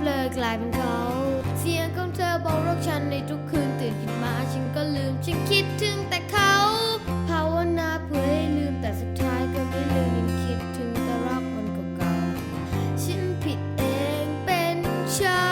เบลอกลายเป็นเขา เสียงของเธอบอกรักฉันในทุกคืนตื่นขึ้นมาฉันก็ลืมฉันคิดถึงแต่เขาภาวนาเพื่อให้ลืมแต่สุดท้ายก็ไม่ลืมยังคิดถึงแต่รักคนเก่าๆฉันผิดเองเป็นฉัน